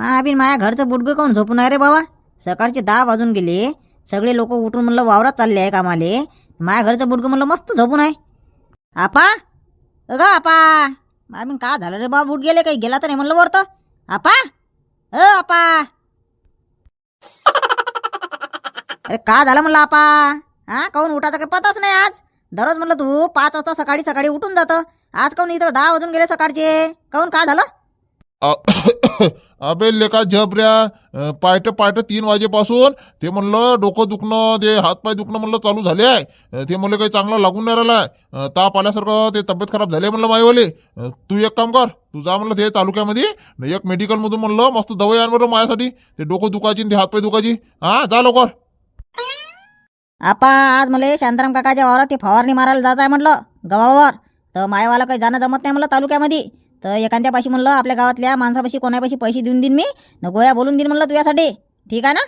मा बिन माया घरचं बुडगं काऊन झोपून आहे रे बाबा? सकाळचे दहा वाजून गेले. सगळे लोक उठून म्हणलं वावरात चालले आहे कामाले. माया घरचं बुडगं म्हणलं मस्त झोपून आहे आपा? अगं आपा. मा का झालं रे बाबा बुट गेले काही गेला तर नाही म्हणलं वरतं आपा? अ आपा. अरे का झालं म्हणलं आपा? हा काऊन उठायचा काही पताच नाही आज? दररोज म्हणलं तू पाच वाजता सकाळी सकाळी उठून जातं. आज काऊन इथं दहा वाजून गेले सकाळचे? काऊन का झालं? अबे लेका झबऱ्या अं, पायट पायट तीन वाजेपासून. ते म्हणलं डोकं दुखणं ते हातपाय दुखणं म्हणलं चालू झाले आहे. ते म्हणलं काही चांगलं लागून नाही राहिलं आहे. ताप आल्यासारखं ते तब्येत खराब झाली म्हणलं माईवाले तू एक काम कर. तू जा म्हणलं ते तालुक्यामध्ये. एक मेडिकलमधून म्हणलं मस्त दवाई आण बरं माझ्यासाठी. ते डोकं दुखायची ते हातपाय दुखायची. हा जा लवकर. आपा आज मला शांताराम काकाच्या वावरात ते फवारणी मारायला जायचं आहे म्हटलं गव्हावर तर मायवाला काही जाणं जमत नाही म्हटलं तालुक्यामध्ये. तर एखाद्यापाशी म्हणलं आपल्या गावातल्या माणसापाशी कोणापाशी पैसे देऊन देईन मी न गोळ्या बोलून देईन म्हणलं तुझ्यासाठी ठीक आहे ना?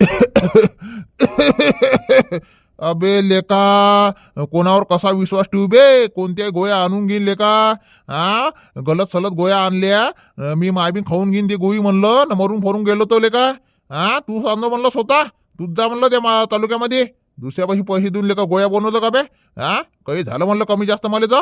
अबे लेका कोणावर कसा विश्वास ठेवू बे? कोणत्याही गोळ्या आणून घेईन लेका. हा गलत सलत गोळ्या आणल्या. अं, मी मायबी खाऊन घेईन ते गोळी म्हणलं न मरून फरून गेलो तो लेका. हा तू सांगतो म्हणलं स्वतः. तूच जा म्हणलं त्या मा- तालुक्यामध्ये. दुसऱ्यापाशी पैसे देऊन लेका गोळ्या बनवतो का बे? हा काही झालं म्हणलं कमी जास्त मला जा.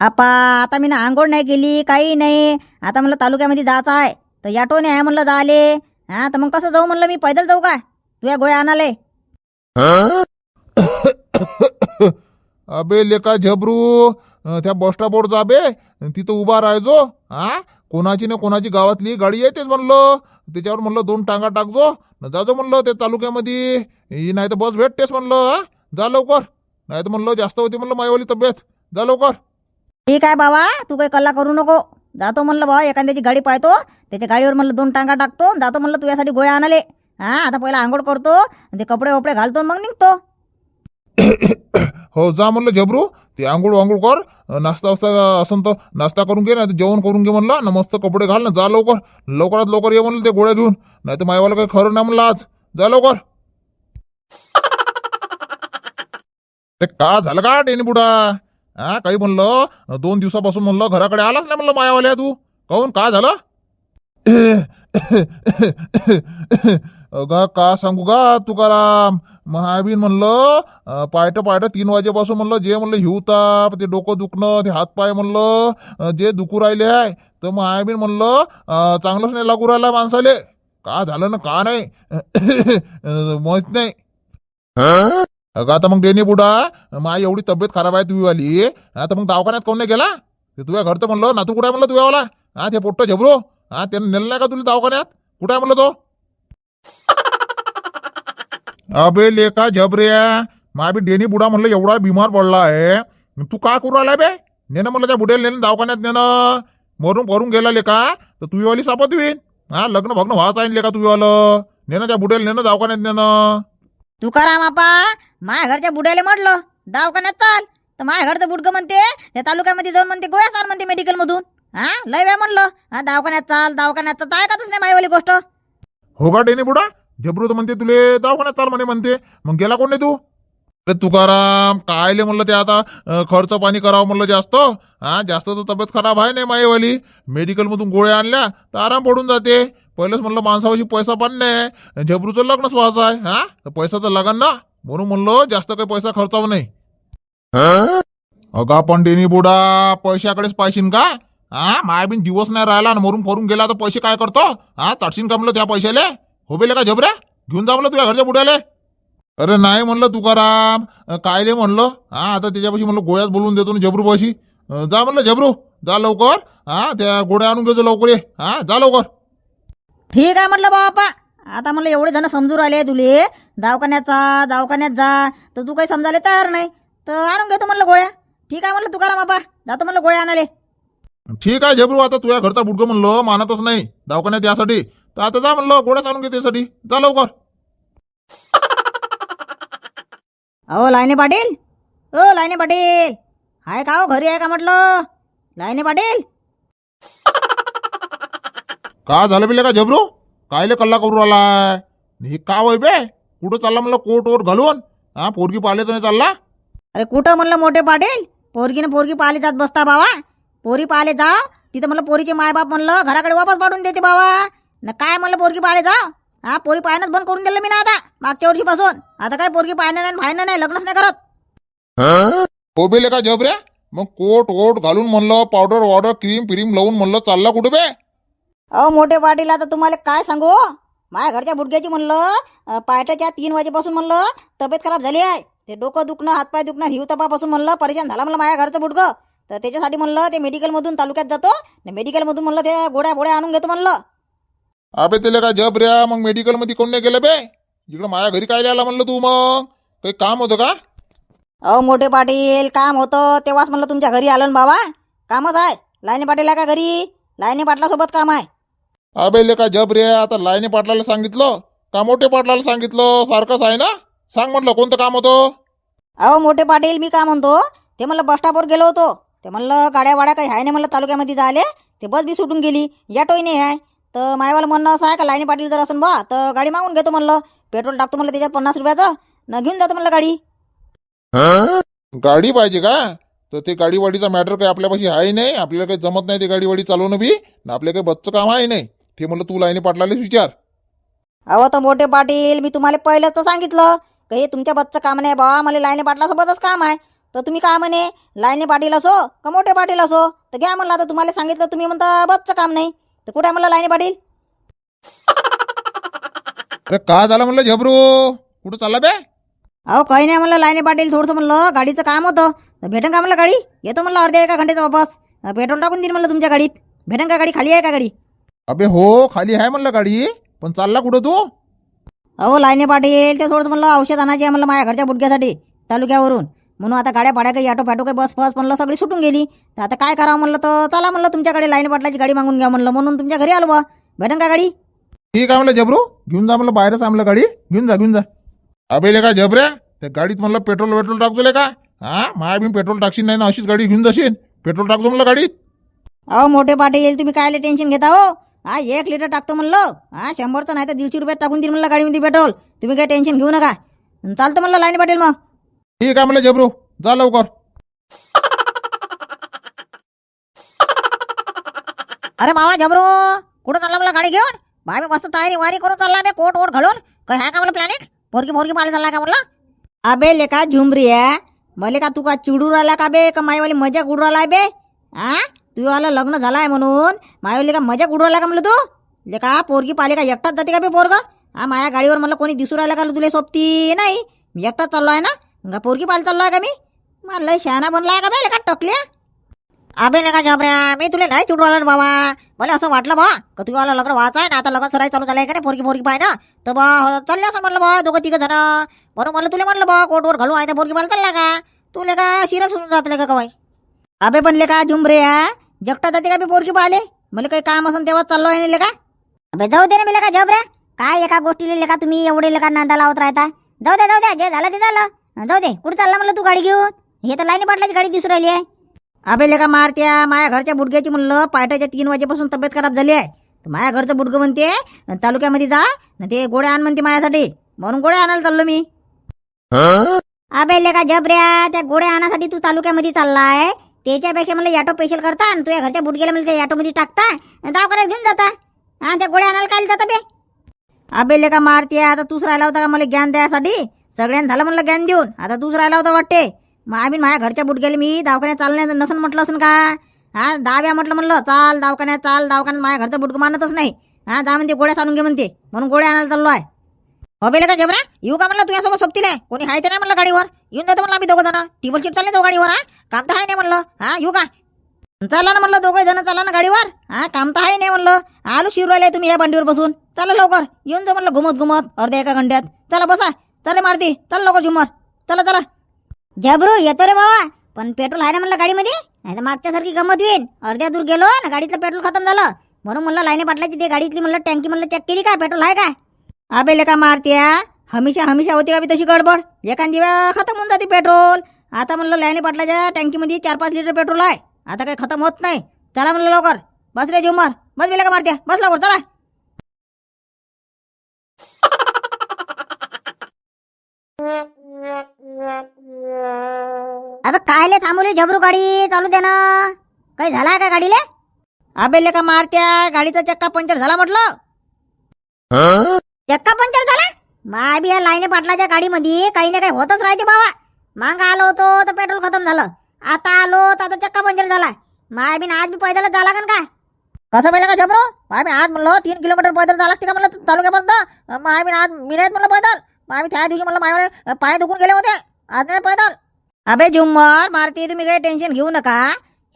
आपा आता मी ना आंघोळ नाही केली काही नाही. आता म्हणलं तालुक्यामध्ये जायचं आहे. तर याटोने आहे म्हणलं जाले हा तर मग कसं जाऊ म्हणलं मी? पैदल जाऊ का? तुझ्या गोळ्या आणाले. अबे लेका झबरू? त्या बस स्टॉपवर जा बे. तिथं उभा राहायचो हा? कोणाची ना कोणाची गावातली गाडी येतेच म्हणलं. त्याच्यावर म्हणलं दोन टांगा टाकजो न जाजो म्हणलं ते तालुक्यामध्ये. नाही तर बस भेटतेच म्हणलं हा? जा लवकर. नाही तर म्हणलं जास्त होती म्हणलं मायवाली तब्येत. जा लवकर. ठीक आहे बाबा तू काही कल्ला करू नको. जातो म्हणलं बाबा एखाद्याची गाडी पाहतो. त्याच्या गाडीवर म्हणलं दोन टांगा टाकतो. जातो म्हणलं तुझ्यासाठी गोळ्या आणाले हा आता पहिला आंघोळ करतो आणि ते कपडे वपडे घालतो मग निघतो. हो जा म्हणलं झबरू ते आंघोळ वांघोळ कर. नाश्ता वास्ता असं तर नाश्ता करून घे नाही तर जेवण करून घे म्हणलं. ना मस्त कपडे घाल ना जा लवकर. लवकरात लवकर ये म्हणलं ते गोळ्या घेऊन. नाही तर मायवाला काही खरं नाही म्हणलं आज. जा लवकर. ते का झालं का टेनी बुडा? हा काही म्हणलं? दोन दिवसापासून म्हणलं घराकडे आलाच नाही म्हणलं मायावाल्या तू. काहून? का झालं? अगा का सांगू का तुकाराम? महाबीन म्हणलं पायटं पायट पायट तीन वाजेपासून म्हणलं जे म्हणलं हिवताप ते डोकं दुखणं ते हातपाय म्हणलं जे दुखू राहिले आहे तर महाबीन म्हणलं चांगलंच नाही लागू राहिला माणसाले. का झालं ना का नाही? अं, माहीत नाही. अगं आता मग डेनी बुडा. माय एवढी तब्येत खराब आहे तुझीवाली आता मग दवाखान्यात कोण नाही गेला? ते तुझ्या घरचं म्हणलं नातू कुठे म्हणलं तुझ्यावाला? हा ते पोट्ट झबरो. हा त्यानं नेलं नाही का तुला दवाखान्यात? कुठे आहे म्हणलं तो? अबे लेका झबऱ्या बी डेनी बुडा म्हणलं एवढा बिमार पडला आहे. तू का करू आलाय बे? नेणं म्हणलं त्या बुड्याला नेणं दवाखान्यात नेणं. मरून भरून गेला लेका. तर तुझीवाली सापत होईन हा लग्न भग्न व्हायचं आहे लेका तुझीवालं नेणं त्या बुड्याला नेणं दवाखान्यात नेणं. तुकाराम आपा माझ्या घरच्या बुड्याले म्हटलं दवाखान्यात चाल. तर माझ्या घरचं बुडकं म्हणते त्या तालुक्यामध्ये जाऊन म्हणते गोळ्या चाल म्हणते मेडिकलमधून. हा लय वेळ म्हणलं हा दवाखान्यात चाल दवाखान्यात तर ऐकतच नाही माईवाली गोष्ट. हो का डेने बुडा? झबरू तर म्हणते तुले दवाखान्यात चाल म्हणे म्हणते. मग गेला कोण नाही तू? अरे तुकाराम कायले म्हणलं ते आता? अं, खर्च पाणी करावं म्हणलं जास्त. हा जास्त तर तब्येत खराब आहे नाही माईवाली मेडिकलमधून गोळ्या आणल्या तर आराम पडून जाते. पहिलंच म्हणलं माणसापाशी पैसा पण नाही. झबरूचं लग्नच व्हायचं आहे. हा तर पैसा तर लागन ना. म्हणून म्हणलं जास्त काही पैसा खर्चावं नाही अगा पण डेनी बुडा पैशाकडेच पाहिशीन का? हा मायाबीन दिवस नाही राहिला आणि मरून फरून गेला तर पैसे काय करतो? हा चाटशीन का म्हणलं त्या पैशाले? हो बेले का झबऱ्या? घेऊन जा म्हणलं तुझ्या घरच्या बुड्याले. अरे नाही म्हणलं तुकाराम. कायले म्हणलं? हा आता त्याच्यापाशी म्हणलं गोळ्यात बोलून देतो ना झबरू पाशी. जा म्हणलं झबरू. जा लवकर. हा त्या गोळ्या आणून घेतो लवकर ये. हा जा लवकर. ठीक आहे म्हटलं बाबा. आता म्हणलं एवढे जण समजू राहिले तुले. दवाखान्यात जा दवाखान्यात जा. तर तू काही समजायला तयार नाही. तर आणून घेतो म्हणलं गोळ्या. ठीक आहे म्हणलं तुकाराम बाबा. जातो म्हणलं गोळ्या आणाले ठीक आहे झबरू आता तुझ्या घरचा बुडकं म्हणलं मानतच नाही. दवाखान्यात यासाठी. तर आता जा म्हणलं गोळ्याच आणून घे त्यासाठी. जा लवकर. अहो लायने पाटील. ओ लायने पाटील. हाय का हो घरी आहे का म्हटलं? लायने पाटील. का झालं बिले का झबरू? कायले कल्ला करू आलाय हे का वय बे? कुठं चालला म्हणलं कोट वोट घालून? हा पोरगी पाहिले तर नाही चालला? अरे कुठं म्हणलं मोठे पाटील? पोरगीनं पोरगी पाहिले जात बसता बाबा. पोरी पाहिले जा. तिथं म्हणलं पोरीचे मायबाप म्हणलं घराकडे वापस पाठवून देते बाबा. न काय म्हणलं पोरगी पाहायला जा? हा पोरी पाहणंच बंद करून दिलं मी ना आता मागच्या वर्षीपासून. आता काय पोरगी पाहणं नाही पाहणं नाही लग्नच नाही करत. पोबेले का जबऱ्या? मग कोट वोट घालून म्हणलं पावडर वावडर क्रीम क्रीम लावून म्हणलं चालला कुठे बे? अहो मोठे पाटील आता तुम्हाला काय सांगू? माझ्या घरच्या बुडग्याची म्हणलं अं, पायटाच्या तीन वाजेपासून म्हणलं तब्येत खराब झाली आहे. ते डोकं दुखणं हातपाय दुखणं हिव तपापासून म्हणलं परेशान झाला म्हणलं माझ्या घरचं बुडकं तर त्याच्यासाठी म्हणलं ते मेडिकलमधून तालुक्यात जातो. मेडिकलमधून म्हणलं ते गोड्या गोड्या आणून घेतो म्हणलं. अबे त्याला का जबऱ्या मग मेडिकलमध्ये कोण नाही गेलं बे? इकडं माझ्या घरी काय आला म्हणलं तू मग? काही काम होतं का? अहो मोठे पाटील काम होतं. तेव्हाच म्हणलं तुमच्या घरी आलो ना बाबा. कामच आहे. लाईने पाटील आहे का घरी? लाईने पाटलासोबत काम आहे. अबे ले का जबऱ्या आता लाईने पाटलाला सांगितलं? का मोठे पाटलाला सांगितलं? सारखंच आहे ना? सांग म्हटलं कोणतं काम होतं? अहो मोठे पाटील मी काय म्हणतो? ते म्हणलं बस स्टॉपवर गेलो होतो. ते म्हणलं गाड्या वाड्या काही आहे नाही म्हणलं तालुक्यामध्ये झाले ते बस बी सुटून गेली. टोय नाही आहे. तर मायवाला म्हणणं असं आहे का लाईनी पाटील जर असेल बा तर गाडी मागून घेतो म्हणलं. पेट्रोल टाकतो म्हणलं त्याच्यात पन्नास रुपयाचं. न घेऊन जातो म्हणलं गाडी. गाडी पाहिजे का? तर ते गाडीवाडीचा मॅटर काही आपल्यापाशी आहे नाही. आपल्याला काही जमत नाही ते गाडीवाडी चालवणं बी. ना आपल्या काही बच्चं काम आहे नाही. ते म्हणलं तू लाईने पाटलालेच विचार. अहो तर मोठे पाटील मी तुम्हाला पहिलंच तर सांगितलं का हे तुमच्या बसचं काम नाही बा मला लाईने पाटलासोबतच काम आहे. तर तुम्ही काय म्हणे लाईने पाटील असो का मोठे पाटील असो? तर घ्या म्हणलं आता तुम्हाला सांगितलं तुम्ही म्हणता बसचं काम नाही. तर कुठे म्हणलं लाईने पाटील? अरे का झालं म्हणलं झबरू? कुठं चालला बे? अहो काही नाही म्हणलं लाईने पाटील थोडंसं म्हणलं गाडीचं काम होतं. तर भेटन का म्हणलं गाडी? येतो म्हणलं अर्ध्या एका घंट्याचा वापस. पेट्रोल टाकून देईन म्हणलं तुमच्या गाडीत. भेटन का गाडी? खाली आहे का गाडी? अबे हो खाली आहे म्हणलं गाडी. पण चालला कुठं तू? अहो लाईने पाटील ते थोडंसं म्हणलं औषध आणायची आहे म्हणलं माझ्या घरच्या बुडक्यासाठी तालुक्यावरून. म्हणून आता गाड्या पाड्या काही ऑटो पॅटो काही बस फस म्हणलं सगळी सुटून गेली. तर आता काय करावं म्हणलं तर चला म्हणलं तुमच्याकडे लाईने पाटलाची गाडी मागून घ्या म्हणलं. म्हणून तुमच्या घरी आलो बा. भेटन का गाडी? ठीक आहे म्हणलं जबरू. घेऊन जा म्हणलं बाहेरच आणलं गाडी. घेऊन जा घेऊन जा. अबे ले का जबऱ्या? त्या गाडीत म्हणलं पेट्रोल वेट्रोल टाकतो का? हा? माया बी पेट्रोल टाकशील नाही ना अशीच गाडी घेऊन जाशील. पेट्रोल टाकतो म्हणलं गाडीत. अहो मोठे पाटील तुम्ही कायले टेन्शन घेता हो? हा एक लिटर टाकतो म्हणलं. हा शंभरचं नाही तर दीडशे रुपयात टाकून देईल म्हणलं गाडीमध्ये पेट्रोल. तुम्ही काही टेन्शन घेऊ नका. चालतं म्हणलं लाईने पाटील मग. ठीक आहे म्हणलं जबरू जा लवकर. अरे बाबा जबरू कुठं चालला मला गाडी घेऊन? बाय मी मस्त तयारी वारी करून चालला बे कोट वोट घालून. काय आहे का मला प्लॅनिंग पोरगी पोरगी पाहायला चालला का म्हटलं अबे लेका झुमरी आहे. मले का तू का चिडू राहिला का बे? का माईवाली मजा उडू राहिला बे? हा तू आला लग्न झालाय म्हणून मायावली का मजा उडू का म्हणलं तू? लेका पोरगी पाली का? एकटाच जाते का बे पोरग? हा माया गाडीवर म्हणलं कोणी दिसू राहिला का तुला सोबती? नाही. मी एकटाच चाललो आहे ना? का पोरगी पाहायला चाललो आहे का मी? मला शहाणा शहाणा बनलाय का बे लेका टकल्या? अबे लेका जबऱ्या मी तुला नाही चिडू बाबा. मला असं वाटलं बा का तू मला लग्न व्हायचं आहे ना? आता लग्न सराय चालू झालंय का नाही? पोरगी पोरगी पाय ना? तर बा चालले असं म्हणलं बा दोघं तिघं जण. म्हणून म्हणलं तुला म्हणलं बा कोटवर घालू आहे त्या पोरगी पाहायला चालला का? तुला का शिरस होऊन जातले का कवाय अबे पण का झुमरे जगटा जाते का बी पोरगी पाहिले मला काही काम असेल तेव्हा चाललो आहे नाही का अबे जाऊ दे ना मी का जबऱ्या काय एका गोष्टीला का तुम्ही एवढे लेका नांदा लावत राहता? जाऊ दे जाऊ दे जे झालं ते झालं. जाऊ दे कुठे चालला म्हणलं तू गाडी घेऊन? हे तर लाईनी पाटलाची गाडी दिसून राहिली आहे. अबे लेका मारत्या माझ्या घरच्या बुडग्याची म्हणलं पायटाच्या तीन वाजेपासून तब्येत खराब झाली आहे. तर माझ्या घरचं बुडगं म्हणते तालुक्यामध्ये जा न ते गोळ्या आण म्हणते माझ्यासाठी म्हणून गोळ्या आणायला चाललो मी. अबे लेका जबऱ्या त्या गोळ्या आणण्यासाठी तू तालुक्यामध्ये चाललाय त्याच्यापेक्षा मला ॲटो पेशल करता आणि तुझ्या घरच्या बुडग्याला मला त्या ऑटोमध्ये टाकता. दवाखान्यात घेऊन जाता. हा त्या गोळ्या आणायला काय जाता बे? अबे लेका मारते आता तूच राहिला होता का मला ज्ञान द्यायसाठी? सगळ्यांना झालं म्हणलं ज्ञान देऊन. आता तूच राहिला होता वाटते. मग आम्ही माझ्या घरच्या बुडग्याला मी दवाखान्यात चालण्याचं नसन म्हटलं असं का? हा दहाव्या म्हटलं म्हणलं चाल दवाखान्यात चाल दवाखान्यात माझ्या घरचं बुटकं मानतच नाही. हा दहा म्हणते गोळ्या चालून घे म्हणते. म्हणून गोळ्या आणायला चाललो आहे अबे लेका का जबरा येऊ का म्हणलं तुझ्यासोबत सोबती नाही कोणी आहे ते नाही म्हणलं गाडीवर? येऊन जातो म्हणलं आम्ही दोघं जण. टेबल सीट चालले जाऊ गाडीवर हा? काम तर आहे नाही म्हणलं. हा येऊ का? चला ना म्हणलं दोघं जण चला ना गाडीवर. हा काम तर आहे नाही म्हणलं. आलो शिरू राहिले तुम्ही या बंडीवर बसून. चला लवकर. येऊन जा म्हणलं घुमत घुमत अर्ध्या एका घंट्यात. चला बसा. चला मारती. चला लवकर झुमर. चला चला. जबरू येतो रे बाबा. पण पेट्रोल आहे ना म्हणलं गाडीमध्ये? नाही तर मागच्या सारखी गमत होईल. अर्ध्या दूर गेलो ना गाडीतलं पेट्रोल खतम झालं. म्हणून म्हणलं लाईने पाटलाची ते गाडीतली म्हणलं टँकी म्हणलं चेक केली काय पेट्रोल आहे काय अबे लेका मारत्या हमेशा हमेशा होती का बी तशी गडबड? एखादी वेळा खतम होऊन जाते पेट्रोल. आता म्हणलं लाईने पाटलाच्या टँकीमध्ये चार पाच लिटर पेट्रोल आहे. आता काही खतम होत नाही. चला म्हणलं लवकर. बस रे झुमर. बस बेले का मारत्या. बस लवकर चला. अबे कायले थांबवली झबरू गाडी? चालू दे ना. काही झाला का गाडीले? अबे का मारत्या. गाडीचा चक्का पंक्चर झाला म्हटलं. चक्का पंचर झाला? माय बी या लाईने पाटलाच्या गाडीमध्ये काही ना काही होतच राहते बाबा. मांग आलो होतो तर पेट्रोल खतम झालं. आता आलो तर आता चक्का पंचर झाला. माय बी आज बी पैदलच झाला का? काय कसं पाहिलं का जबरो? माय मी आज म्हणलं तीन किलोमीटर पैदल झाला लागते का म्हणलं तालुक्यापर्यंत? माय बी आज मी नाहीत म्हणलं पैदल. माय मी त्या दिवशी म्हणलं माझ्याकडे पाय दुखून गेले होते. आज नाही पैदल. अबे झुम्मर मारती तुम्ही काही टेन्शन घेऊ नका.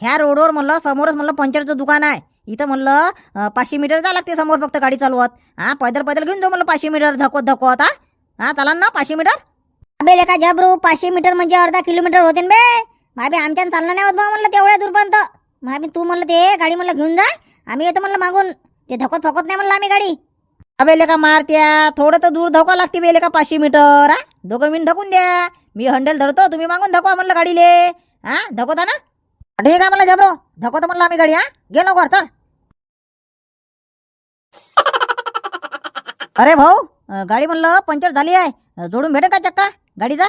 ह्या रोडवर म्हणलं समोरच म्हणलं पंचरचं दुकान आहे. इथं म्हणलं पाचशे मीटर जा लागते समोर फक्त गाडी चालवत. हा पैदल पैदल घेऊन जाऊ म्हणलं पाचशे मीटर धकवत धकवत हा. हा चला ना पाचशे मीटर. अबे लेका जबरू पाचशे मीटर म्हणजे अर्धा किलोमीटर होते ना बे. माबी आमच्यानं चाललं नाही होत बा म्हणलं तेवढ्या दूरपर्यंत. माबी तू म्हणलं ते गाडी म्हणलं घेऊन जा. आम्ही येतो म्हणलं मागून. ते धकत फकत नाही म्हणलं आम्ही गाडी. अबे लेका मारत्या. थोडं तर दूर धोका लागते बे लेका पाचशे मीटर हा. दोघं मिनिट धकून द्या. मी हंडेल धरतो तुम्ही मागून धकवा म्हणलं गाडीले. हा धकवता ना? ठीक आहे म्हणलं जबरो? धकवतो म्हणलं आम्ही गाडी हा? गे लवकर चल. अरे भाऊ अं, गाडी म्हणलं पंक्चर झाली आहे. जोडून भेटेल का चक्का? गाडीचा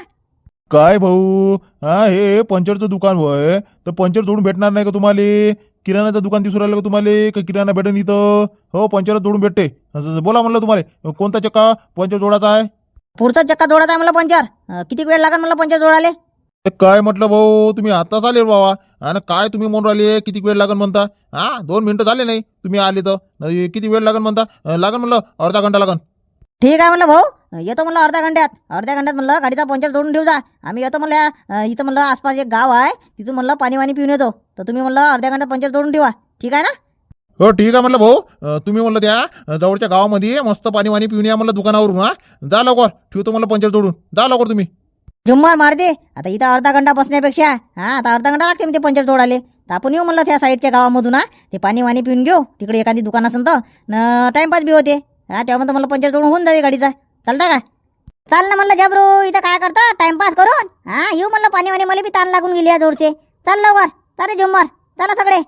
काय भाऊ? हा हे पंचरचं दुकान होय. तर पंचर जोडून भेटणार नाही का तुम्हाला? किराणाचं दुकान दिसून राहिलं का तुम्हाला? का किराणा भेटेन इथं? हो पंचर जोडून भेटते. असं बोला म्हणलं तुम्हाला. कोणता चक्का? पंचर जोडाचा आहे? पुढचा चक्का जोडायचा आहे म्हणलं पंचर. अं, किती वेळ लागेल म्हणलं पंचर जोडाले ते काय म्हटलं भाऊ? तुम्ही आताच आले बाबा आणि काय तुम्ही म्हणून राहिले? किती वेळ लागेल म्हणता? हा? दोन मिनिटं झाले नाही. तुम्ही आले तर. किती वेळ लागेल म्हणता? लागेल म्हणलं अर्धा घंटा लागेल ठीक आहे म्हणलं भाऊ. येतो म्हणलं अर्ध्या घंट्यात. अर्ध्या घंट्यात म्हणलं गाडीचा पंचर जोडून ठेवू जा. आम्ही येतो म्हणलं इथं म्हणलं आसपास एक गाव आहे. तिथून म्हणलं पाणी वाणी पिऊन येतो. तर तुम्ही म्हणलं अर्ध्या घंट्यात पंचर जोडून ठेवा. ठीक आहे ना? हो ठीक आहे म्हणलं भाऊ. तुम्ही म्हणलं त्या जवळच्या गावामध्ये मस्त पाणी वाणी पिऊन या म्हणलं दुकानावरून हा? जा लवकर. ठेवतो म्हणलं पंचर जोडून. जा लवकर तुम्ही. झुम्मार मार दे. आता इथं अर्धा घंटा बसण्यापेक्षा हा आता अर्धा घंटा लागते मी ते पंचर तोडाले तर आपण येऊ म्हणलं त्या साईडच्या गावामधून हा. ते पाणी वाणी पिऊन घेऊ. तिकडे एखादी दुकान असेल तर. न टाईमपास बी होते. हा तेव्हा म्हणतं मला पंचर तोडून होऊन जाते गाडीचा. चालता का? चाल ना म्हणलं जबरू इथं काय करता? टाइमपास करून हा येऊ म्हणलं पाणी वाणी. मला बी ताण लागून गेली या जोरचे. चाल लवकर. चाल रे झुम्मार. चला सगळे.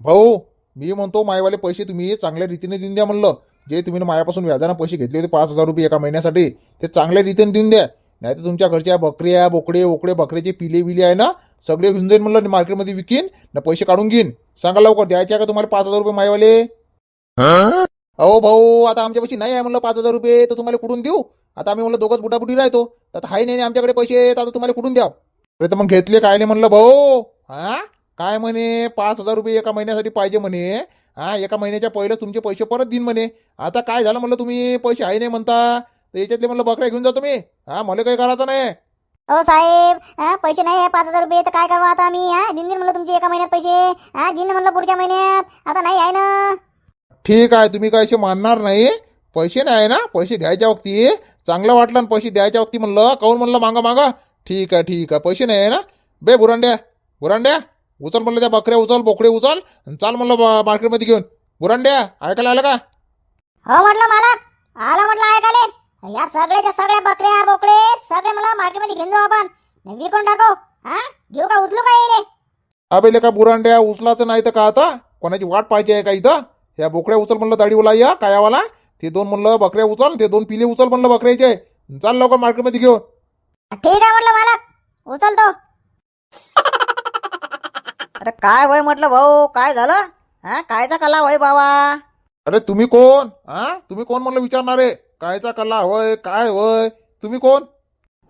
भाऊ मी म्हणतो मायवाले पैसे तुम्ही चांगल्या रीतीने देऊन द्या म्हणलं. जे तुम्ही मायापासून व्याजानं पैसे घेतले होते पाच हजार रुपये एका महिन्यासाठी ते चांगल्या रीतीने देऊन द्या. नाही तर तुमच्या घरच्या बकऱ्या बोकडे ओकडे बकऱ्याचे पिले विले आहे ना सगळे घेऊन जाईन म्हणलं मार्केटमध्ये विकीन ना पैसे काढून घेईन. सांगा लवकर द्यायचे का तुम्हाला पाच हजार रुपये मायवाले? अहो भाऊ आता आमच्यापाशी नाही आहे म्हणलं पाच हजार रुपये तर तुम्हाला कुठून देऊ? आता आम्ही म्हणलं दोघंच बुटाबुटी राहतो आता हाय नाही आमच्याकडे पैसे तर आता तुम्हाला कुठून द्या अरे तर मग घेतले काय नाही म्हणलं भाऊ? हा? काय म्हणे पाच हजार रुपये एका महिन्यासाठी पाहिजे म्हणे हा एका महिन्याच्या पहिलं तुमचे पैसे परत देईन म्हणे. आता काय झालं म्हणलं तुम्ही? पैसे आहे नाही म्हणता. तर याच्यातले म्हणलं बकऱ्या घेऊन जा तुम्ही. हा मला काही करायचं नाही. हो साहेब हा पैसे नाही आहे पाच हजार रुपये तर काय करावं आता आम्ही? हा दिन दिन म्हणलं तुमचे एका महिन्यात पैसे. हा दिन म्हणलं पुढच्या महिन्यात. आता नाही आहे ना. ठीक आहे तुम्ही काय असे मानणार नाही. पैसे नाही आहे ना? पैसे घ्यायच्या वक्ती. चांगलं वाटलं आणि पैसे द्यायच्या वक्ती म्हणलं. काऊन म्हणलं मागा मागा? ठीक आहे ठीक आहे. पैसे नाही आहे ना? बे बुरांड्या बुरांड्या. उचल म्हणलं त्या बकऱ्या उचल बोकडे उचल आणि चाल म्हणलं मार्केटमध्ये घेऊन. बुरांड्या ऐकायला आलं का? हो म्हटलं मालक आलं म्हटलं ऐकाले या सगळ्याच्या सगळ्या बकऱ्या बोकडे सगळे मला मार्केटमध्ये घेऊन जाऊ आपण. विकून टाकू? हा? घेऊ का? उचलू का येईल अबे का बुरांड्या उचलाचं नाही तर का आता? कोणाची वाट पाहिजे आहे का इथं? ह्या बोकड्या उचल म्हणलं दाढीवाला या कायावाला. ते दोन म्हणलं बकऱ्या उचल ते दोन पिले उचल म्हणलं बकऱ्याचे. चाल लवकर मार्केटमध्ये घेऊन. ठीक आहे म्हटलं मालक. उचलतो. अरे काय वय म्हटलं भाऊ? काय झालं? हा? कायचा कला वय बाबा? अरे तुम्ही कोण? हा? तुम्ही कोण म्हणलं विचारणारे कायचा कल्ला होय काय होय तुम्ही कोण?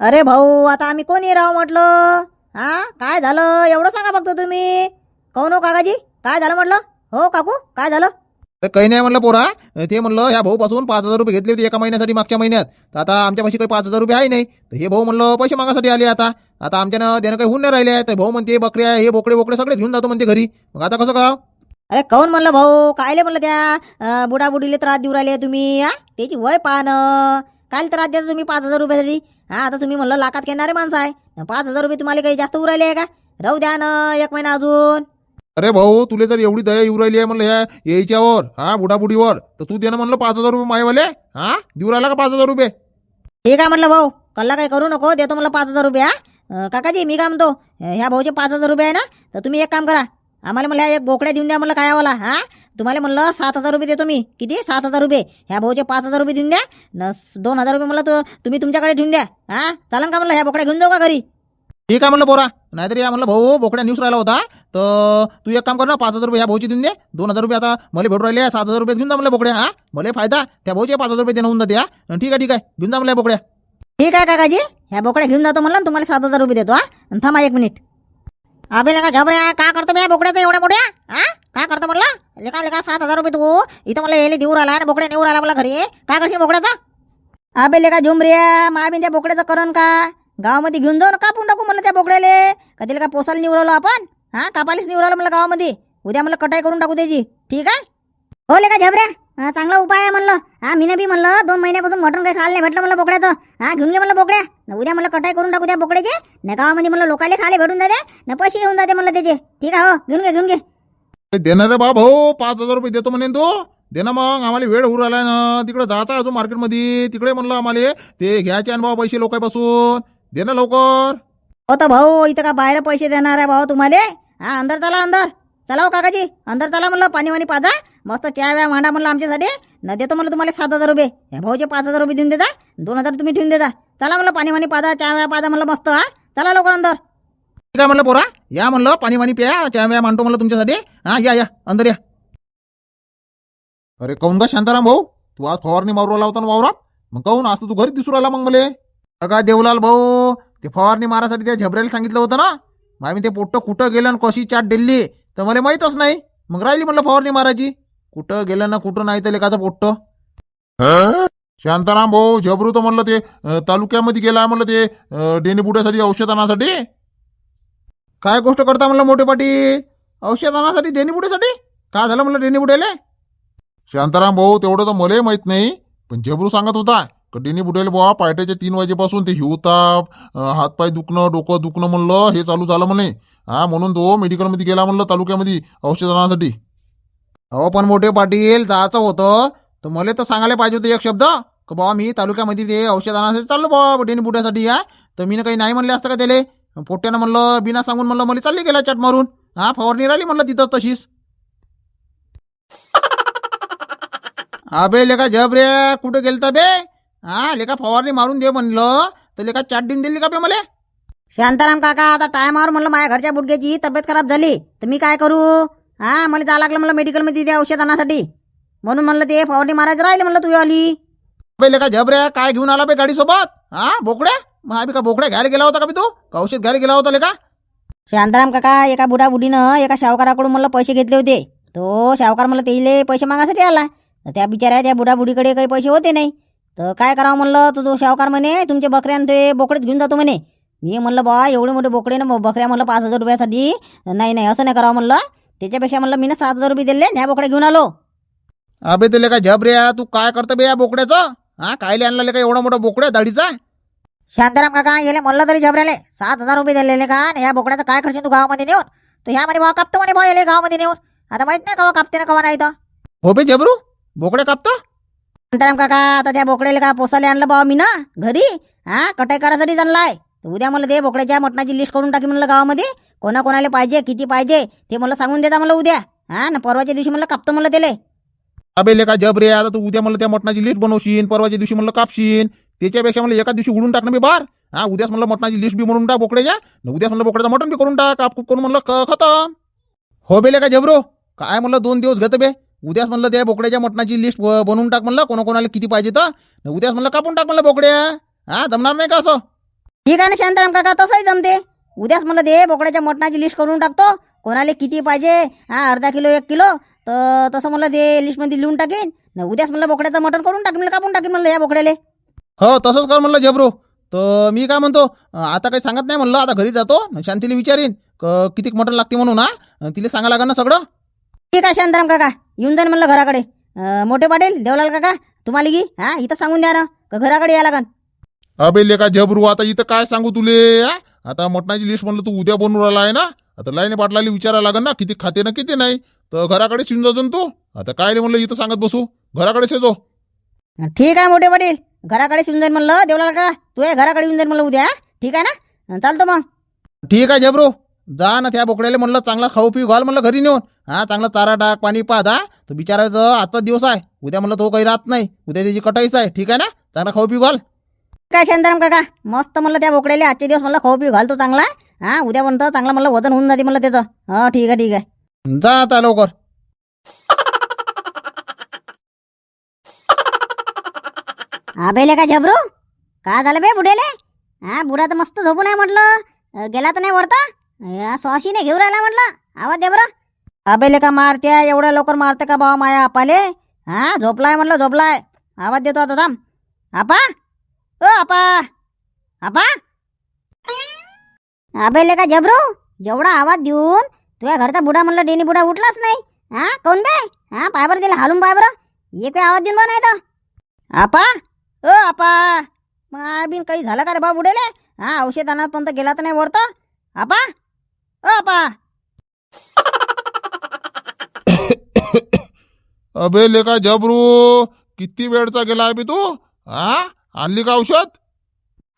अरे भाऊ आता आम्ही कोणी राहू म्हटलं? हा? काय झालं? एवढं सांगा फक्त तुम्ही. कोण हो काकाजी. काय झालं म्हटलं? हो काकू काय झालं? तर काही नाही म्हणलं पोरा. ते म्हणलं ह्या भाऊपासून पाच हजार रुपये घेतले होते एका महिन्यासाठी मागच्या महिन्यात. तर आता आमच्यापाशी काही पाच हजार रुपये आहे नाही. तर हे भाऊ म्हणलं पैसे मागासाठी आले आता. आता आमच्यानं देणं काही होऊन नाही राहिले आहे. तर भाऊ म्हणते बकऱ्या हे बोकडे बोकडे सगळेच घेऊन जातो म्हणते घरी. मग आता कसं का अरे काऊन म्हणलं भाऊ? कायले म्हणलं त्या? बुडाबुडीले त्रास देऊ राहिले तुम्ही हा? त्याची वय पाहणं. काल त्रास द्यायचा तुम्ही पाच हजार रुपयासाठी? हा आता तुम्ही म्हणलं लाखात घेणारे माणसं आहे. पाच हजार रुपये तुम्हाला काही जास्त उरायले आहे का? राहू द्या ना एक महिना अजून. अरे भाऊ तुला जर एवढी दया येऊ राहिली आहे म्हणलं ह्या यायच्यावर हा बुडाबुडीवर तर तू देणं म्हणलं पाच हजार रुपये मायवाले हा? देऊ राहिला का पाच हजार रुपये? ठीक आहे म्हटलं भाऊ? कल्ला काही करू नको देतो मला पाच हजार रुपये हा? अं, काकाजी मी काय म्हणतो अं, ह्या भाऊचे पाच हजार रुपये आहे ना तर तुम्ही एक काम करा आम्हाला मला एक बोकड्या देऊन द्या म्हणलं कायावाला हा? तुम्हाला म्हणलं सात हजार रुपये देतो मी. किती? सात हजार रुपये. ह्या भाऊचे पाच हजार रुपये देऊन द्या न स- दोन हजार रुपये मला तो तुम्ही तुमच्याकडे ठेवून द्या हा? चालन का म्हणलं ह्या बोकड्या घेऊन जाऊ का घरी? ठीक आहे म्हणलं बोरा नाहीतर या म्हणलं भाऊ बोकड्या न्यूज राहिला होता. तर तू एक काम कर ना पाच हजार रुपये ह्या भाऊची देऊन दे. दोन हजार रुपये आता मला भेटू राहिले सात हजार रुपये घेऊन जा म्हणलं बोकड्या हा? मला फायदा त्या भाऊचे पाच हजार रुपये देणं होऊन जाते हा? ठीक आहे ठीक आहे घेऊन जा म्हणलं बोकड्या. ठीक आहे काकाजी? ह्या बोकड्या घेऊन जातो म्हणलं तुम्हाला सात हजार रुपये देतो हा? आणि थांबा एक मिनिट. अबे लेका घबऱ्या का करतो मी या बोकड्याचं एवढ्या मोठ्या? हा? काय करतो म्हणलं? लेका लेका सात हजार रुपये तू इथं मला येले देऊ राहिला बोकड्या नेऊ राहिला मला घरी. काय करशील बोकड्याचा? अबे लेका झुमरिया मामी त्या बोकड्याचं करण का? गावामध्ये घेऊन जाऊ ना कापून टाकू म्हणलं त्या बोकड्याले. का तिला का पोसायला निवडवलं आपण? हा कापालीच निवडवलं म्हणलं गावामध्ये. उद्या मला कटाई करून टाकू त्याची. ठीक आहे? हो लेका झबऱ्या. चांगला उपाय आहे म्हणलं. हा मी बी म्हणलं दोन महिन्यापासून मटण काही खायला नाही भेटलं मला बोकड्याचं. हा घेऊन घे म्हणलं बोकड्या. न उद्या मला कटाई करून टाकू त्या बोकड्याचे. न गावामध्ये म्हणलं लोकाले खाले भेटून जाते न पैसे घेऊन जाते म्हणलं त्याचे. ठीक आहे हो घेऊन घे घेऊन घे. देणार रे बा भाऊ पाच हजार रुपये देतो म्हणे तू. दे ना मग आम्हाला वेळ होऊ राहिला ना. तिकडे जायचं अजून मार्केटमध्ये तिकडे म्हणलं आम्हाला ते घ्यायचे आणि बाबा पैसे लोकांपासून. दे ना लवकर. हो तर भाऊ इथं का बाहेर पैसे देणार आहे भाऊ तुम्हाला? हा अंदर चला अंदर. चला हो काकाजी अंदर चला म्हणलं पाणी वाणी पाजा. मस्त चहा व्या मांडा म्हणलं आमच्यासाठी. न देतो म्हणलं तुम्हाला सात हजार रुपये. ह्या भाऊचे पाच हजार रुपये देऊन देता दोन हजार तुम्ही ठेवून देता चला म्हणलं पाणी वाणी पाजा चहा व्या पाजा म्हणलं मस्त हा. चला लवकर अंदर. ठीक आहे म्हणलं पोरा. या म्हणलं पाणी पाणी प्या चहा व्या मांडतो म्हणलं तुमच्यासाठी. हा या या अंदर या. अरे काऊन का शांताराम भाऊ तू आज फवारणी मारू राहिला होता ना वावरात? मग काऊन आज तर तू घरी दिसू राहिला मग मले. का देवलाल भाऊ ते फवारणी मारासाठी त्या झबऱ्याला सांगितलं होतं ना? मग मी ते पोट्ट कुठं गेलं आणि कशी चाट दिली? तर मला माहीतच नाही. मग राहिली म्हणलं फवारणी मारायची. कुठं गेलं ना कुठं नाही तर लेखाचं पोट्ट. शांताराम भाऊ झबरू तर म्हणलं ते तालुक्यामध्ये गेला म्हणलं ते डेणीबुड्यासाठी औषध आणण्यासाठी काय गोष्ट करता म्हणलं मोठे पाटी? औषध आणण्यासाठी डेणीबुड्यासाठी काय झालं म्हणलं डेणीबुड्याला शांताराम भाऊ तेवढं तर मलाही माहीत नाही पण झबरू सांगत होता. का डेनी बुडेले बुवा पायट्याच्या तीन वाजेपासून ते हिवताप हातपाय दुखणं डोकं दुखणं म्हणलं हे चालू झालं म्हणे. हा म्हणून तो मेडिकलमध्ये गेला म्हणलं तालुक्यामध्ये औषध आणण्यासाठी अहो पण मोठे पाटील जायचं होतं. तर मला तर सांगायला पाहिजे होतं एक शब्द का बाबा मी तालुक्यामध्ये ते औषध आणण्यासाठी चाललो बाबा डेनी बुड्यासाठी या तर मी काही नाही म्हणले असतं का त्याले? पोट्यानं म्हणलं बिना सांगून म्हणलं मला चालली गेला चट मारून. हा फवारणी राहिली म्हणलं तिथं तशीच. अबे लेका जब रे कुठं गेलता बे? हा लेका फवारणी मारून दे म्हणलं तर लेका चाट देऊन दिली का बे मला? शांताराम काका आता टायमावर म्हणलं माझ्या घरच्या बुडग्याची तब्येत खराब झाली तर मी काय करू? हा मला जावं लागलं म्हणलं मेडिकलमध्ये त्या औषध आणण्यासाठी म्हणून म्हणलं ते फवारणी मारायचं राहिले म्हणलं तू आली. लेका जब रे काय घेऊन आला बे गाडी सोबत हा बोकड्या? मग आम्ही का बोकड्या घ्यायला गेला होता का बे तू? का औषध घ्यायला गेला होता लेका? शांताराम काका एका बुडा बुडीनं एका शावकाराकडून मला पैसे घेतले होते. तो शावकार मला तेले पैसे मागासाठी आला. तर त्या बिचाऱ्या त्या बुडा बुडीकडे काही पैसे होते नाही. तर काय करावं म्हणलं? तर तो शावकार म्हणे तुमचे बकऱ्या ते बोकडेच घेऊन जातो म्हणे. मी म्हणलं बा एवढे मोठे बोकडे ना बकऱ्या म्हणलं पाच हजार रुपयासाठी. नाही नाही असं नाही करावं म्हणलं. त्याच्यापेक्षा म्हणलं मी ना सात हजार रुपये दिले त्या बोकड्या घेऊन आलो. अबे ते लेका जब रे तू काय करतं बे या बोकड्याचं? हा कायले आणला लेका एवढा मोठा बोकड्या दाढीचा? शांताराम काका गेले म्हणलं तरी जबऱ्याले सात हजार रुपये दिलेले का? आणि या बोकड्याचं काय करशील तू गावामध्ये नेऊन? तर ह्या म्हणे भावा कापतो म्हणे भाऊ याले गावामध्ये नेऊन. आता माहीत नाही कवा कापते ना कवा नाही तर. हो बे जबरू बोकड्या कापता? शांताराम काका आता त्या बोकड्याला का पोसाले आणलं बा मी ना? घरी? हा? कटाई करायसाठी आणलाय उद्या मला दे बोकड्याच्या मटणाची लिस्ट करून टाकी म्हणलं गावामध्ये. कोणा कोणाला पाहिजे किती पाहिजे ते मला सांगून देता मला उद्या. हा? ना परवाच्या दिवशी म्हणलं कापतो म्हणलं त्याले. अबे लेका जब रे आता तू उद्या मला त्या मटणाची लिस्ट बनवशील परवाच्या दिवशी म्हणलं कापशील त्याच्यापेक्षा मला एका दिवशी उडून टाकणं बे बार. हा? उद्याच म्हणलं मटणाची लिस्ट बी म्हणून टाक बोकड्याच्या. उद्याच म्हणलं बोकड्याचं मटण बी करून टाक. काप करून म्हणलं खतम हो बे लेका जबरो? काय म्हणलं दोन दिवस घेतं बे? उद्याच म्हणलं त्या बोकड्याच्या मटणाची लिस्ट बनवून टाक म्हणलं कोणाकोणाला किती पाहिजे तर. न उद्याच म्हणलं कापून टाक म्हणलं बोकड्या. हा जमणार नाही का असं? ठीक आहे ना शांताराम काका तसंही जमते. उद्याच म्हणलं दे बोकड्याच्या मटणाची लिस्ट करून टाकतो. कोणाला किती पाहिजे? हा अर्धा किलो एक किलो. तर तसं म्हणलं ते लिस्टमध्ये लिहून टाकीन. न उद्याच म्हणलं बोकड्याचं मटण करून टाकीन म्हणलं कापून टाकीन म्हणलं या बोकड्याले. हो तसंच कर म्हणलं जबरो तर मी काय म्हणतो आता काही सांगत नाही म्हणलं आता घरी जातो शांतीला विचारीन किती मटण लागते म्हणून हा? तिला सांगा लागेल ना सगळं? ठीक आहे शांताराम काका. येऊन जाईन म्हणलं घराकडे. मोठे पाटील देवलाल काका तुम्हाला की? हा इथं सांगून द्या ना का घराकडे या लागन. अबे लेका जबरू आता इथं काय सांगू तुले? आता मटणाची लिस्ट म्हणलं तू उद्या बनवून राहिला आहे ना? आता लाईने पाटलाला विचारायला लागेल ना किती खाते ना किती नाही. तर घराकडे शिवून जाजून तू. आता काय रे म्हणलं इथं सांगत बसू. घराकडे शेजो ठीक आहे मोठे पाटील. घराकडे येऊन जाईन म्हणलं देवलाल काका तू ये घराकडे येऊन जाईन म्हणलं उद्या हा? ठीक आहे ना? चालतं मग. ठीक आहे जबरो. जा ना त्या बोकड्याला म्हणलं चांगला खाऊ पिऊ घाल म्हणलं घरी नेऊन. हा चांगला चारा टाक पाणी पाहत हा तो बिचारायचं आजचा दिवस आहे. उद्या म्हणलं तो काही राहत नाही. उद्या त्याची कटाईच आहे. ठीक आहे ना? चांगला खाऊ पिऊ घाल. काय शांताराम काका? मस्त म्हणलं त्या बोकड्याला. आजचे दिवस म्हणलं खाऊ पिऊ घालतो चांगला. हा उद्यापर्यंत चांगलं म्हणलं वजन होऊन जाते म्हणलं त्याचं. हा ठीक आहे ठीक आहे. जा आता लवकर. आबेले का झबरू? का झालं बे बुडेले? हा बुडा तर मस्त झोपून आहे म्हटलं. अ, गेला तर नाही वरता? या सॉशीने घेऊन राहिला म्हटलं. आवाज दे बरं. का मारत्या एवढ्या लवकर मारते का बाबा माया आपाले? हा झोपलाय म्हणलं झोपलाय. आवाज देतो आता थांब. आपा? ओ आपा. आपा? आबेले का झबरू एवढा आवाज देऊन तुझ्या घरचा बुडा म्हणलं डेनी बुडा उठलाच नाही. हा कोण बे? हा पाय बरं दिला हालून पाय बरं. एक आवाज देऊन बा नाही तर. आपा? ओ आपा. माय बिन काही झालं का रे बाबा बुडेले? हा औषध आणत गेला तर नाही वरतं? आपा? आपा अबे लेका जबरू? किती वेळचा गेला आहे बे तू? हा आणली का औषध?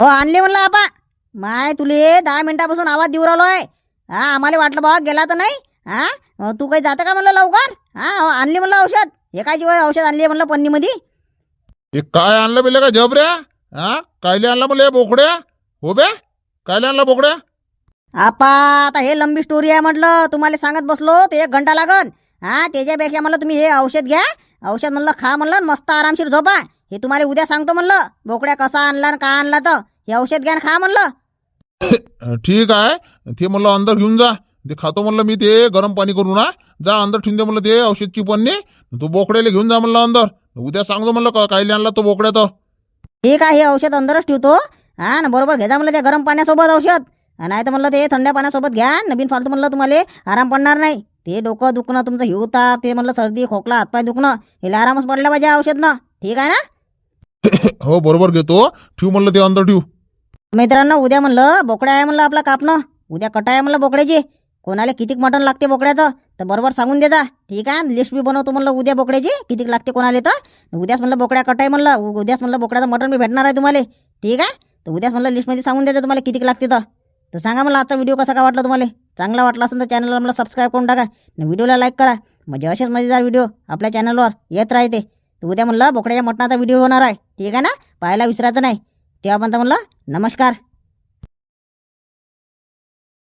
हो आणली म्हणलं आपा. माय तुले दहा मिनिटापासून आवाज देऊ राहिलो आहे हा आम्हाला वाटलं बाबा गेला तर नाही. हा अं, तू काही जातं का म्हणलं लवकर? हा हो, आणली म्हणलं औषध. एकाची वेळ औषध आणली म्हणलं पन्नीमध्ये? हे काय आणलं बे लेका जबऱ्या? हा कायले आणला मला बोकड्या? हो बे कायले आणला बोकड्या? आपा आता हे लंबी स्टोरी आहे म्हटलं. तुम्हाला सांगत बसलो ते एक घंटा लागन. हा त्याच्यापेक्षा म्हणलं तुम्ही हे औषध घ्या. औषध म्हणलं खा म्हणलं मस्त आरामशीर झोपा. हे तुम्हाला उद्या सांगतो म्हणलं. बोकड्या कसा आणला आणि का आणला तर. हे औषध घ्या खा म्हणलं. ठीक आहे. ते म्हणलं अंदर घेऊन जा. ते खातो म्हणलं मी ते गरम पाणी करू ना जा अंदर ठेवून दे म्हणलं ते औषधची पन्नी. तू बोकड्याला घेऊन जा म्हणलं अंदर. उद्या सांगतो म्हणलं कायले आणला तो बोकड्या तर. ठीक आहे हे औषध अंदरच ठेवतो. हा ना बरोबर घ्या म्हणलं त्या गरम पाण्यासोबत औषध. नाही तर म्हणलं ते थंड्या पाण्यासोबत घ्या नवीन फालतू म्हणलं तुम्हाला आराम पडणार नाही. ते डोकं दुखणं तुमचं हिव ताप ते म्हणलं सर्दी खोकला हातपाय दुखणं हे आरामच पडलं पाहिजे औषधनं. ठीक आहे ना? हो बरोबर घेतो. ठेव म्हणलं ते अंदर ठेव. मित्रांनो उद्या म्हणलं बोकड्या आहे म्हणलं आपला कापणं. उद्या कटा आहे म्हणलं बोकड्याची. कोणाला कितीक मटण लागते बोकड्याचं तर बरोबर सांगून देता ठीक आहे? लिस्ट बी बनवतो म्हणलं उद्या बोकड्याची कितीक लागते कोणाला तर. उद्याच म्हणलं बोकड्या कटाय म्हणलं उद्याच म्हणलं बोकड्याचं मटण बी भेटणार आहे तुम्हाला. ठीक आहे? तर उद्याच म्हणलं लिस्टमध्ये सांगून देतं तुम्हाला कितीक लागते तर. तर सांगा मला आजचा व्हिडिओ कसा का वाटला तुम्हाला? चांगला वाटला असेल तर चॅनलला मला सबस्क्राईब करून टाका आणि व्हिडिओला लाईक करा. म्हणजे असेच मजेदार व्हिडिओ आपल्या चॅनलवर येत राहते. तर उद्या म्हणलं बोकड्याच्या मटणाचा व्हिडिओ होणार आहे. ठीक आहे ना? पाहायला विसरायचं नाही. तेव्हा म्हणता म्हणलं नमस्कार.